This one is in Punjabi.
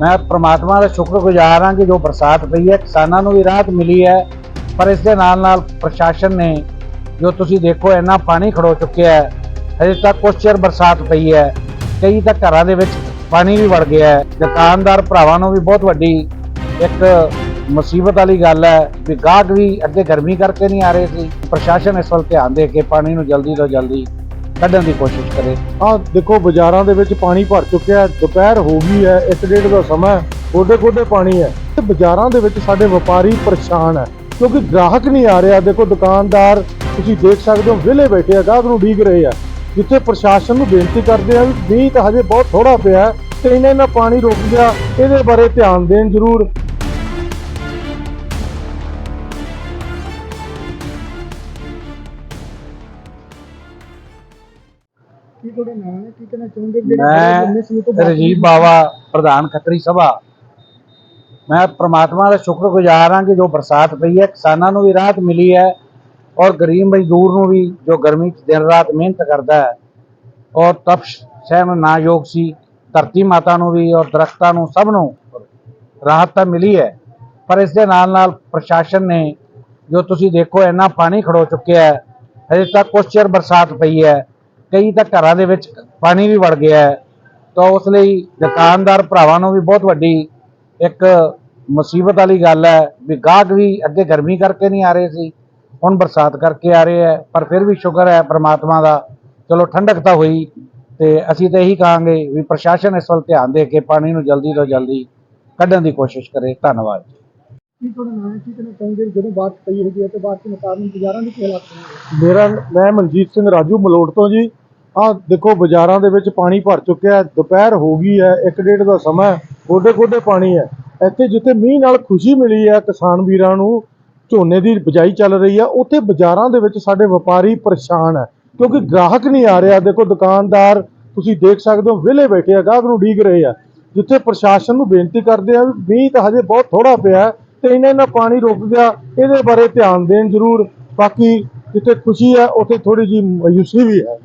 ਮੈਂ ਪ੍ਰਮਾਤਮਾ ਦਾ ਸ਼ੁਕਰਗੁਜ਼ਾਰ ਹਾਂ ਕਿ ਜੋ ਬਰਸਾਤ ਪਈ ਹੈ, ਕਿਸਾਨਾਂ ਨੂੰ ਵੀ ਰਾਹਤ ਮਿਲੀ ਹੈ, ਪਰ ਇਸ ਦੇ ਨਾਲ ਨਾਲ ਪ੍ਰਸ਼ਾਸਨ ਨੇ ਜੋ ਤੁਸੀਂ ਦੇਖੋ ਇੰਨਾ ਪਾਣੀ ਖੜੋ ਚੁੱਕਿਆ ਹੈ, ਹਜੇ ਤੱਕ ਕੁਛ ਚਿਰ ਬਰਸਾਤ ਪਈ ਹੈ, ਕਈ ਤਾਂ ਘਰਾਂ ਦੇ ਵਿੱਚ ਪਾਣੀ ਵੀ ਵੜ ਗਿਆ ਹੈ। ਦੁਕਾਨਦਾਰ ਭਰਾਵਾਂ ਨੂੰ ਵੀ ਬਹੁਤ ਵੱਡੀ ਇੱਕ ਮੁਸੀਬਤ ਵਾਲੀ ਗੱਲ ਹੈ ਵੀ ਗਾਹਕ ਵੀ ਅੱਗੇ ਗਰਮੀ ਕਰਕੇ ਨਹੀਂ ਆ ਰਹੇ ਸੀ। ਪ੍ਰਸ਼ਾਸਨ ਇਸ ਵੱਲ ਧਿਆਨ ਦੇ ਕੇ ਪਾਣੀ ਨੂੰ ਜਲਦੀ ਤੋਂ ਜਲਦੀ ਕੱਢਣ ਦੀ ਕੋਸ਼ਿਸ਼ ਕਰੇ। ਆ ਦੇਖੋ, ਬਾਜ਼ਾਰਾਂ ਦੇ ਵਿੱਚ ਪਾਣੀ ਭਰ ਚੁੱਕਿਆ ਦੁਪਹਿਰ ਹੋ ਗਈ ਹੈ, ਇੱਕ ਡੇਢ ਦਾ ਸਮਾਂ ਗੋਡੇ ਗੋਡੇ ਪਾਣੀ ਹੈ। ਤੇ ਬਾਜ਼ਾਰਾਂ ਦੇ ਵਿੱਚ ਸਾਡੇ ਵਪਾਰੀ ਪਰੇਸ਼ਾਨ ਹੈ, ਕਿਉਂਕਿ ਗ੍ਰਾਹਕ ਨਹੀਂ ਆ ਰਿਹਾ। ਦੇਖੋ, ਦੁਕਾਨਦਾਰ, ਤੁਸੀਂ ਦੇਖ ਸਕਦੇ ਹੋ, ਵਿਹਲੇ ਬੈਠੇ ਆ, ਗਾਹਕ ਨੂੰ ਡੀਕ ਰਹੇ ਆ, ਜਿੱਥੇ ਪ੍ਰਸ਼ਾਸਨ ਨੂੰ ਬੇਨਤੀ ਕਰਦੇ ਆ ਵੀ ਮੀਂਹ ਤਾਂ ਹਜੇ ਬਹੁਤ ਥੋੜਾ ਪਿਆ ਹੈ, ਤੇ ਇਹਨਾਂ ਇਹਨਾਂ ਪਾਣੀ ਰੋਕ ਗਿਆ, ਇਹਦੇ ਬਾਰੇ ਧਿਆਨ ਦੇਣ ਜ਼ਰੂਰ। ਕੀ ਤੁਹਾਡਾ ਨਾਮ ਹੈ? ਕੀ ਕਹਿਣਾ ਚਾਹੁੰਦੇ? ਜਿਹੜੇ ਲੰਮੇ ਸਮੇਂ ਤੋਂ ਮੈਂ ਰਜੀਵ ਬਾਵਾ ਪ੍ਰਧਾਨ ਖੱਤਰੀ ਸਭਾ। ਮੈਂ ਪ੍ਰਮਾਤਮਾ ਦਾ ਸ਼ੁਕਰਗੁਜ਼ਾਰ ਹਾਂ ਕਿ ਜੋ ਬਰਸਾਤ ਪਈ ਹੈ ਕਿਸਾਨਾਂ ਨੂੰ ਵੀ ਰਾਹਤ ਮਿਲੀ ਹੈ ਔਰ ਗਰੀਬ ਮਜ਼ਦੂਰ ਨੂੰ ਵੀ ਜੋ ਗਰਮੀ 'ਚ ਦਿਨ ਰਾਤ ਮਿਹਨਤ ਕਰਦਾ ਹੈ ਔਰ ਤਪਸ਼ ਸਹਿਣ ਨਾ ਯੋਗ ਸੀ ਧਰਤੀ ਮਾਤਾ ਨੂੰ ਵੀ ਔਰ ਦਰਖਤਾਂ ਨੂੰ ਸਭ ਨੂੰ ਰਾਹਤ ਤਾਂ ਮਿਲੀ ਹੈ ਪਰ ਇਸ ਦੇ ਨਾਲ ਨਾਲ ਪ੍ਰਸ਼ਾਸਨ ਨੇ ਜੋ ਤੁਸੀਂ ਦੇਖੋ ਇੰਨਾ ਪਾਣੀ ਖੜੋ ਚੁੱਕਿਆ ਹੈ ਹਜੇ ਤੱਕ ਕੁਛ ਚਿਰ ਬਰਸਾਤ ਪਈ ਹੈ ਕਈ ਤਾਂ ਘਰਾਂ ਦੇ ਵਿੱਚ ਪਾਣੀ ਵੀ ਵੜ ਗਿਆ ਹੈ। ਤਾਂ ਉਸ ਲਈ ਦੁਕਾਨਦਾਰ ਭਰਾਵਾਂ ਨੂੰ ਵੀ ਬਹੁਤ ਵੱਡੀ ਇੱਕ ਮੁਸੀਬਤ ਵਾਲੀ ਗੱਲ ਹੈ ਵੀ ਗਾਹਕ ਵੀ ਅੱਗੇ ਗਰਮੀ ਕਰਕੇ ਨਹੀਂ ਆ ਰਹੇ ਸੀ ਹੁਣ ਬਰਸਾਤ ਕਰਕੇ ਆ ਰਹੇ ਹੈ ਪਰ ਫਿਰ ਵੀ ਸ਼ੁਕਰ ਹੈ ਪ੍ਰਮਾਤਮਾ ਦਾ ਚਲੋ ਠੰਡਕ ਤਾਂ ਹੋਈ ਤੇ ਅਸੀਂ ਤਾਂ ਇਹੀ ਕਹਾਂਗੇ ਵੀ ਪ੍ਰਸ਼ਾਸਨ ਇਸ ਵੱਲ ਧਿਆਨ ਦੇ ਕੇ ਪਾਣੀ ਨੂੰ ਜਲਦੀ ਤੋਂ ਜਲਦੀ ਕੱਢਣ ਦੀ ਕੋਸ਼ਿਸ਼ ਕਰੇ। ਧੰਨਵਾਦ ਕੀ ਤੁਹਾਡਾ ਨਾਮ ਹੈ? ਕੀ ਕਹਿਣਾ ਚਾਹੁੰਦੇ ਜਦੋਂ ਬਾਤ ਪਈ ਹੈਗੀ ਹੈ ਤੇ ਬਾਤ ਦੇ ਮੁਕਾਬਲੇ ਬਾਜ਼ਾਰਾਂ ਦੀ ਕੀ ਹਾਲਾਤ ਨੇ? ਮੇਰਾ ਮੈਂ ਮਨਜੀਤ ਸਿੰਘ ਰਾਜੂ ਮਲੋਟ ਤੋਂ ਜੀ। ਆ ਦੇਖੋ ਬਾਜ਼ਾਰਾਂ ਦੇ ਵਿੱਚ ਪਾਣੀ ਭਰ ਚੁੱਕਿਆ ਦੁਪਹਿਰ ਹੋ ਗਈ ਹੈ, ਇੱਕ ਡੇਢ ਦਾ ਸਮਾਂ ਗੋਡੇ ਗੋਡੇ ਪਾਣੀ ਹੈ। ਇੱਥੇ ਜਿੱਥੇ ਮੀਂਹ ਨਾਲ ਖੁਸ਼ੀ ਮਿਲੀ ਹੈ, ਕਿਸਾਨ ਵੀਰਾਂ ਨੂੰ ਝੋਨੇ ਦੀ ਬਿਜਾਈ ਚੱਲ ਰਹੀ ਹੈ, ਉੱਥੇ ਬਾਜ਼ਾਰਾਂ ਦੇ ਵਿੱਚ ਸਾਡੇ ਵਪਾਰੀ ਪਰੇਸ਼ਾਨ ਹੈ, ਕਿਉਂਕਿ ਗ੍ਰਾਹਕ ਨਹੀਂ ਆ ਰਿਹਾ। ਦੇਖੋ ਦੁਕਾਨਦਾਰ, ਤੁਸੀਂ ਦੇਖ ਸਕਦੇ ਹੋ, ਵਿਹਲੇ ਬੈਠੇ ਆ, ਗਾਹਕ ਨੂੰ ਡੀਕ ਰਹੇ ਆ। ਜਿੱਥੇ ਪ੍ਰਸ਼ਾਸਨ ਨੂੰ ਬੇਨਤੀ ਕਰਦੇ ਆ, ਵੀ ਮੀਂਹ ਤਾਂ ਹਜੇ ਬਹੁਤ ਥੋੜਾ ਪਿਆ ਹੈ ਤੇ ਇਹਨਾਂ ਨਾਲ ਪਾਣੀ ਰੁਕ ਗਿਆ, ਇਹਦੇ ਬਾਰੇ ਧਿਆਨ ਦੇਣ ਜ਼ਰੂਰ। ਬਾਕੀ ਜਿੱਥੇ ਖੁਸ਼ੀ ਹੈ, ਉੱਥੇ ਥੋੜੀ ਜੀ ਮਾਯੂਸੀ ਵੀ ਹੈ।